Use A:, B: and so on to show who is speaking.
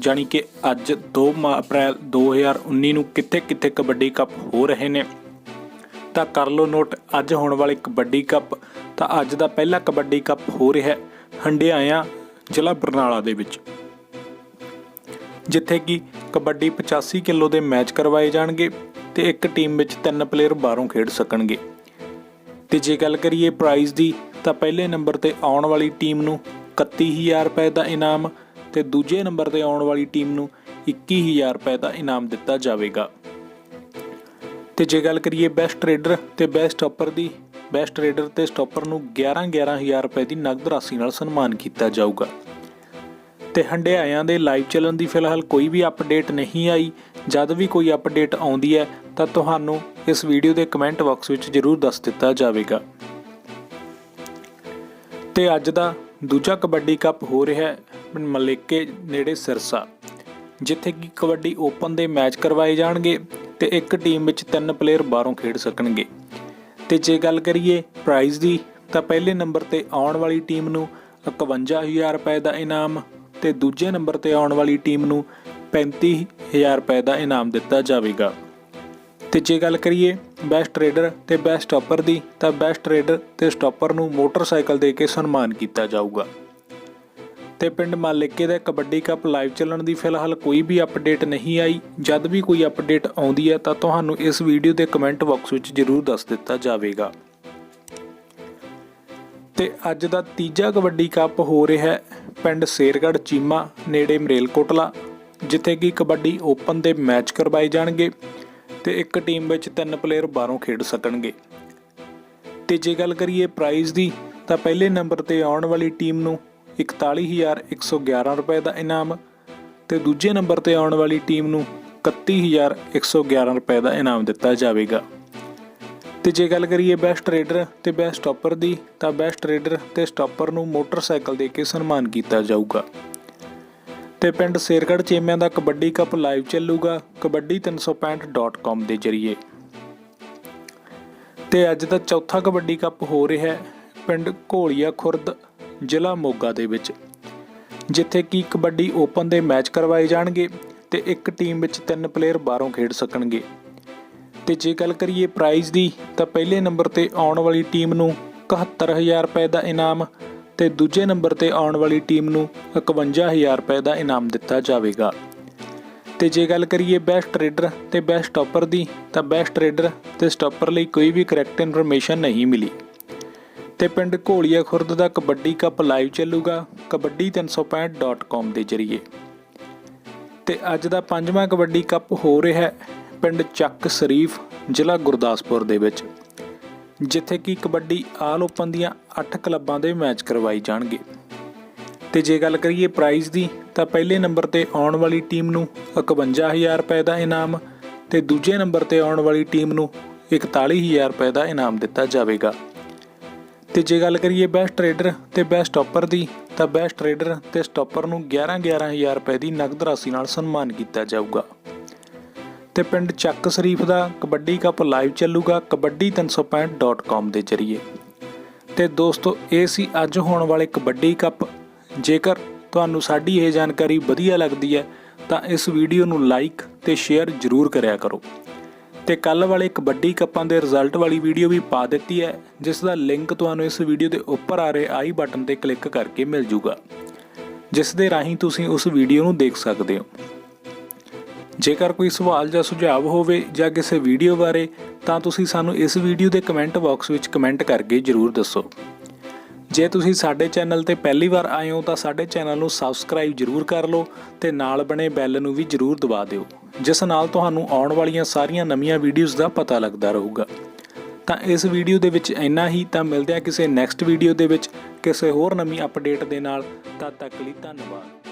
A: ਜਾਣੀ ਕਿ ਅੱਜ 2 ਮਾ- ਅਪ੍ਰੈਲ 2019 ਨੂੰ ਕਿੱਥੇ-ਕਿੱਥੇ ਕਬੱਡੀ ਕੱਪ ਹੋ ਰਹੇ ਨੇ। ਤਾਂ ਕਰ ਲਓ ਨੋਟ, ਅੱਜ ਹੋਣ ਵਾਲੇ ਕਬੱਡੀ ਕੱਪ। ਤਾਂ ਅੱਜ ਦਾ ਪਹਿਲਾ ਕਬੱਡੀ ਕੱਪ ਹੋ ਰਿਹਾ ਹੈ ਹੰਡਿਆਇਆ ਜ਼ਿਲ੍ਹਾ ਬਰਨਾਲਾ ਦੇ ਵਿੱਚ। ਜਿੱਥੇ ਕਿ ਕਬੱਡੀ 85 ਕਿਲੋ ਦੇ ਮੈਚ ਕਰਵਾਏ ਜਾਣਗੇ ਤੇ ਇੱਕ ਟੀਮ ਵਿੱਚ ਤਿੰਨ ਪਲੇਅਰ ਬਾਹਰੋਂ ਖੇਡ ਸਕਣਗੇ। ਤੇ ਜੇ ਗੱਲ ਕਰੀਏ ਪ੍ਰਾਈਜ਼ ਦੀ, ਤਾਂ ਪਹਿਲੇ ਨੰਬਰ ਤੇ ਆਉਣ ਵਾਲੀ ਟੀਮ ਨੂੰ 31000 ਰੁਪਏ ਦਾ ਇਨਾਮ ਤੇ ਦੂਜੇ ਨੰਬਰ ਤੇ ਆਉਣ ਵਾਲੀ ਟੀਮ ਨੂੰ 21000 ਰੁਪਏ ਦਾ ਇਨਾਮ ਦਿੱਤਾ ਜਾਵੇਗਾ। ਤੇ ਜੇ ਗੱਲ ਕਰੀਏ ਬੈਸਟ ਟ੍ਰੇਡਰ ਤੇ ਬੈਸਟ ਸਟਾਪਰ ਦੀ ਬੈਸਟ ਟ੍ਰੇਡਰ ਤੇ ਸਟਾਪਰ ਨੂੰ 11 11000 ਰੁਪਏ ਦੀ ਨਗਦ ਰਾਸ਼ੀ ਨਾਲ ਸਨਮਾਨ ਕੀਤਾ ਜਾਊਗਾ। ਤੇ ਹੰਡਿਆਇਆਂ ਦੇ ਲਾਈਵ ਚੱਲਣ ਦੀ ਫਿਲਹਾਲ ਕੋਈ ਵੀ ਅਪਡੇਟ ਨਹੀਂ ਆਈ। ਜਦ ਵੀ ਕੋਈ ਅਪਡੇਟ ਆਉਂਦੀ ਹੈ, ਤਾਂ ਤੁਹਾਨੂੰ ਇਸ ਵੀਡੀਓ ਦੇ ਕਮੈਂਟ ਬਾਕਸ ਵਿੱਚ ਜ਼ਰੂਰ ਦੱਸ ਦਿੱਤਾ ਜਾਵੇਗਾ। ਤੇ ਅੱਜ ਦਾ ਦੂਜਾ ਕਬੱਡੀ ਕੱਪ ਹੋ ਰਿਹਾ ਹੈ ਪਿੰਡ ਮਲੇਕੇ ਨੇੜੇ ਸਿਰਸਾ, ਜਿੱਥੇ ਕਿ ਕਬੱਡੀ ਓਪਨ ਦੇ ਮੈਚ ਕਰਵਾਏ ਜਾਣਗੇ ਤੇ ਇੱਕ ਟੀਮ ਵਿੱਚ ਤਿੰਨ ਪਲੇਅਰ ਬਾਹਰੋਂ ਖੇਡ ਸਕਣਗੇ। ਤੇ ਜੇ ਗੱਲ ਕਰੀਏ ਪ੍ਰਾਈਜ਼ ਦੀ, ਤਾਂ ਪਹਿਲੇ ਨੰਬਰ ਤੇ ਆਉਣ ਵਾਲੀ ਟੀਮ ਨੂੰ 51000 ਰੁਪਏ ਦਾ ਇਨਾਮ ਤੇ ਦੂਜੇ ਨੰਬਰ ਤੇ ਆਉਣ ਵਾਲੀ ਟੀਮ ਨੂੰ 35000 ਰੁਪਏ ਦਾ ਇਨਾਮ ਦਿੱਤਾ ਜਾਵੇਗਾ। ਤੇ ਜੇ ਗੱਲ ਕਰੀਏ ਬੈਸਟ ਟ੍ਰੇਡਰ ਤੇ ਬੈਸਟ ਸਟਾਪਰ ਦੀ, ਤਾਂ ਬੈਸਟ ਟ੍ਰੇਡਰ ਤੇ ਸਟਾਪਰ ਨੂੰ ਮੋਟਰਸਾਈਕਲ ਦੇ ਕੇ ਸਨਮਾਨ ਕੀਤਾ ਜਾਊਗਾ। ਤੇ ਪਿੰਡ ਮਾਲੇਕੇ ਦਾ ਕਬੱਡੀ ਕੱਪ ਲਾਈਵ ਚੱਲਣ ਦੀ ਫਿਲਹਾਲ ਕੋਈ ਵੀ ਅਪਡੇਟ ਨਹੀਂ ਆਈ। ਜਦ ਵੀ ਕੋਈ ਅਪਡੇਟ ਆਉਂਦੀ ਹੈ, ਤਾਂ ਤੁਹਾਨੂੰ ਇਸ ਵੀਡੀਓ ਦੇ ਕਮੈਂਟ ਬਾਕਸ ਵਿੱਚ ਜ਼ਰੂਰ ਦੱਸ ਦਿੱਤਾ ਜਾਵੇਗਾ। ਤੇ ਅੱਜ ਦਾ ਤੀਜਾ ਕਬੱਡੀ ਕੱਪ ਹੋ ਰਿਹਾ ਹੈ ਪਿੰਡ ਸ਼ੇਰਗੜ੍ਹ ਚੀਮਾ, ਨੇੜੇ ਮਰੇਲਕੋਟਲਾ, ਜਿੱਥੇ ਕਿ ਕਬੱਡੀ ਓਪਨ ਦੇ ਮੈਚ ਕਰਵਾਏ ਜਾਣਗੇ। ਤੇ ਇੱਕ ਟੀਮ ਵਿੱਚ ਤਿੰਨ ਪਲੇਅਰ ਬਾਹਰੋਂ ਖੇਡ ਸਕਣਗੇ। ਤੇ ਜੇ ਗੱਲ ਕਰੀਏ ਪ੍ਰਾਈਜ਼ ਦੀ, ਤਾਂ ਪਹਿਲੇ ਨੰਬਰ ਤੇ ਆਉਣ ਵਾਲੀ ਟੀਮ ਨੂੰ 41111 ਰੁਪਏ ਦਾ ਇਨਾਮ ਤੇ ਦੂਜੇ ਨੰਬਰ ਤੇ ਆਉਣ ਵਾਲੀ ਟੀਮ ਨੂੰ 31111 ਰੁਪਏ ਦਾ ਇਨਾਮ ਦਿੱਤਾ ਜਾਵੇਗਾ। ਤੇ ਜੇ ਗੱਲ ਕਰੀਏ ਬੈਸਟ ਰੇਡਰ ਤੇ ਬੈਸਟ ਸਟਾਪਰ ਦੀ, ਤਾਂ ਬੈਸਟ ਰੇਡਰ ਤੇ ਸਟਾਪਰ ਨੂੰ ਮੋਟਰਸਾਈਕਲ ਦੇ ਕੇ ਸਨਮਾਨ ਕੀਤਾ ਜਾਊਗਾ। ਤੇ ਪਿੰਡ ਸ਼ੇਰਗੜ੍ਹ ਚੇਮਿਆਂ ਦਾ ਕਬੱਡੀ ਕੱਪ ਲਾਈਵ ਚੱਲੂਗਾ kabaddi365.com ਦੇ ਜ਼ਰੀਏ। ਤੇ ਅੱਜ ਦਾ ਚੌਥਾ ਕਬੱਡੀ ਕੱਪ ਹੋ ਰਿਹਾ ਹੈ ਪਿੰਡ ਘੋਲੀਆ ਖੁਰਦ, ਜ਼ਿਲ੍ਹਾ ਮੋਗਾ ਦੇ ਵਿੱਚ, ਜਿੱਥੇ ਕਿ ਕਬੱਡੀ ਓਪਨ ਦੇ ਮੈਚ ਕਰਵਾਏ ਜਾਣਗੇ ਤੇ ਇੱਕ ਟੀਮ ਵਿੱਚ ਤਿੰਨ ਪਲੇਅਰ ਬਾਹਰੋਂ ਖੇਡ ਸਕਣਗੇ। ਤੇ ਜੇ ਗੱਲ ਕਰੀਏ ਪ੍ਰਾਈਜ਼ ਦੀ, ਤਾਂ ਪਹਿਲੇ ਨੰਬਰ ਤੇ ਆਉਣ ਵਾਲੀ ਟੀਮ ਨੂੰ 71000 ਰੁਪਏ ਦਾ ਇਨਾਮ ਤੇ ਦੂਜੇ ਨੰਬਰ ਤੇ ਆਉਣ ਵਾਲੀ ਟੀਮ ਨੂੰ 51000 ਰੁਪਏ ਦਾ ਇਨਾਮ ਦਿੱਤਾ ਜਾਵੇਗਾ। ਤੇ ਜੇ ਗੱਲ ਕਰੀਏ ਬੈਸਟ ਟ੍ਰੇਡਰ ਤੇ ਬੈਸਟ ਸਟਾਪਰ ਦੀ, ਤਾਂ ਬੈਸਟ ਟ੍ਰੇਡਰ ਤੇ ਸਟਾਪਰ ਲਈ ਕੋਈ ਵੀ ਕਰੈਕਟ ਇਨਫੋਰਮੇਸ਼ਨ ਨਹੀਂ ਮਿਲੀ। ਤੇ ਪਿੰਡ ਘੋਲੀਆ ਖੁਰਦ ਦਾ ਕਬੱਡੀ ਕੱਪ ਲਾਈਵ ਚੱਲੂਗਾ kabaddi365.com ਦੇ ਜ਼ਰੀਏ। ਤੇ ਅੱਜ ਦਾ ਪੰਜਵਾਂ ਕਬੱਡੀ ਕੱਪ ਹੋ ਰਿਹਾ ਹੈ ਪਿੰਡ ਚੱਕ ਸ਼ਰੀਫ, ਜ਼ਿਲ੍ਹਾ ਗੁਰਦਾਸਪੁਰ ਦੇ ਵਿੱਚ। ਜਿੱਥੇ ਕਿ ਕਬੱਡੀ ਆਲ ਓਪਨ ਦੀਆਂ 8 ਕਲੱਬਾਂ ਦੇ ਮੈਚ ਕਰਵਾਏ ਜਾਣਗੇ। ਤੇ ਜੇ ਗੱਲ ਕਰੀਏ ਪ੍ਰਾਈਜ਼ ਦੀ, ਤਾਂ ਪਹਿਲੇ ਨੰਬਰ ਤੇ ਆਉਣ ਵਾਲੀ ਟੀਮ ਨੂੰ 51000 ਰੁਪਏ ਦਾ ਇਨਾਮ ਤੇ ਦੂਜੇ ਨੰਬਰ ਤੇ ਆਉਣ ਵਾਲੀ ਟੀਮ ਨੂੰ 41000 ਰੁਪਏ ਦਾ ਇਨਾਮ ਦਿੱਤਾ ਜਾਵੇਗਾ। ਤੇ ਜੇ ਗੱਲ ਕਰੀਏ ਬੈਸਟ ਟ੍ਰੇਡਰ ਤੇ ਬੈਸਟ ਸਟਾਪਰ ਦੀ, ਤਾਂ ਬੈਸਟ ਟ੍ਰੇਡਰ ਤੇ ਸਟਾਪਰ ਨੂੰ 11 11000 ਰੁਪਏ ਦੀ ਨਗਦ ਰਾਸ਼ੀ ਨਾਲ ਸਨਮਾਨ ਕੀਤਾ ਜਾਊਗਾ। ਤੇ ਪਿੰਡ ਚੱਕ ਸ਼ਰੀਫ ਦਾ ਕਬੱਡੀ ਕੱਪ ਲਾਈਵ ਚੱਲੂਗਾ kabaddi365.com ਦੇ ਜ਼ਰੀਏ। ਤੇ ਦੋਸਤੋ, ਇਹ ਸੀ ਅੱਜ ਹੋਣ ਵਾਲੇ ਕਬੱਡੀ ਕੱਪ। ਜੇਕਰ ਤੁਹਾਨੂੰ ਸਾਡੀ ਇਹ ਜਾਣਕਾਰੀ ਵਧੀਆ ਲੱਗਦੀ ਹੈ, ਤਾਂ ਇਸ ਵੀਡੀਓ ਨੂੰ ਲਾਈਕ ਤੇ ਸ਼ੇਅਰ ਜ਼ਰੂਰ ਕਰਿਆ ਕਰੋ। ਤੇ ਕੱਲ ਵਾਲੇ ਕਬੱਡੀ ਕੱਪਾਂ ਦੇ ਰਿਜ਼ਲਟ ਵਾਲੀ ਵੀਡੀਓ ਵੀ ਪਾ ਦਿੱਤੀ ਹੈ, ਜਿਸ ਦਾ ਲਿੰਕ ਤੁਹਾਨੂੰ ਇਸ ਵੀਡੀਓ ਦੇ ਉੱਪਰ ਆ ਰਹੇ ਆਈ ਬਟਨ ਤੇ ਕਲਿੱਕ ਕਰਕੇ ਮਿਲ ਜੂਗਾ। ਜਿਸ ਦੇ ਰਾਹੀਂ ਤੁਸੀਂ ਉਸ ਵੀਡੀਓ ਨੂੰ ਦੇਖ ਸਕਦੇ ਹੋ। ਜੇਕਰ ਕੋਈ ਸਵਾਲ ਜਾਂ ਸੁਝਾਅ ਹੋਵੇ ਜਾਂ ਕਿਸੇ ਵੀਡੀਓ ਬਾਰੇ, ਤਾਂ ਤੁਸੀਂ ਸਾਨੂੰ ਇਸ ਵੀਡੀਓ ਦੇ ਕਮੈਂਟ ਬਾਕਸ ਵਿੱਚ ਕਮੈਂਟ ਕਰਕੇ ਜਰੂਰ ਦੱਸੋ। ਜੇ ਤੁਸੀਂ ਸਾਡੇ ਚੈਨਲ ਤੇ ਪਹਿਲੀ ਵਾਰ ਆਏ ਹੋ, ਤਾਂ ਸਾਡੇ ਚੈਨਲ ਨੂੰ ਸਬਸਕ੍ਰਾਈਬ ਜਰੂਰ ਕਰ ਲਓ ਤੇ ਨਾਲ ਬਣੇ ਬੈਲ ਨੂੰ ਵੀ ਜਰੂਰ ਦਬਾ ਦਿਓ, ਜਿਸ ਨਾਲ ਤੁਹਾਨੂੰ ਆਉਣ ਵਾਲੀਆਂ ਸਾਰੀਆਂ ਨਵੀਆਂ ਵੀਡੀਓਜ਼ ਦਾ ਪਤਾ ਲੱਗਦਾ ਰਹੂਗਾ। ਤਾਂ ਇਸ ਵੀਡੀਓ ਦੇ ਵਿੱਚ ਇੰਨਾ ਹੀ, ਤਾਂ ਮਿਲਦੇ ਆ ਕਿਸੇ ਨੈਕਸਟ ਵੀਡੀਓ ਦੇ ਵਿੱਚ ਕਿਸੇ ਹੋਰ ਨਵੀਂ ਅਪਡੇਟ ਦੇ ਨਾਲ। ਤਦ ਤੱਕ ਲਈ ਧੰਨਵਾਦ।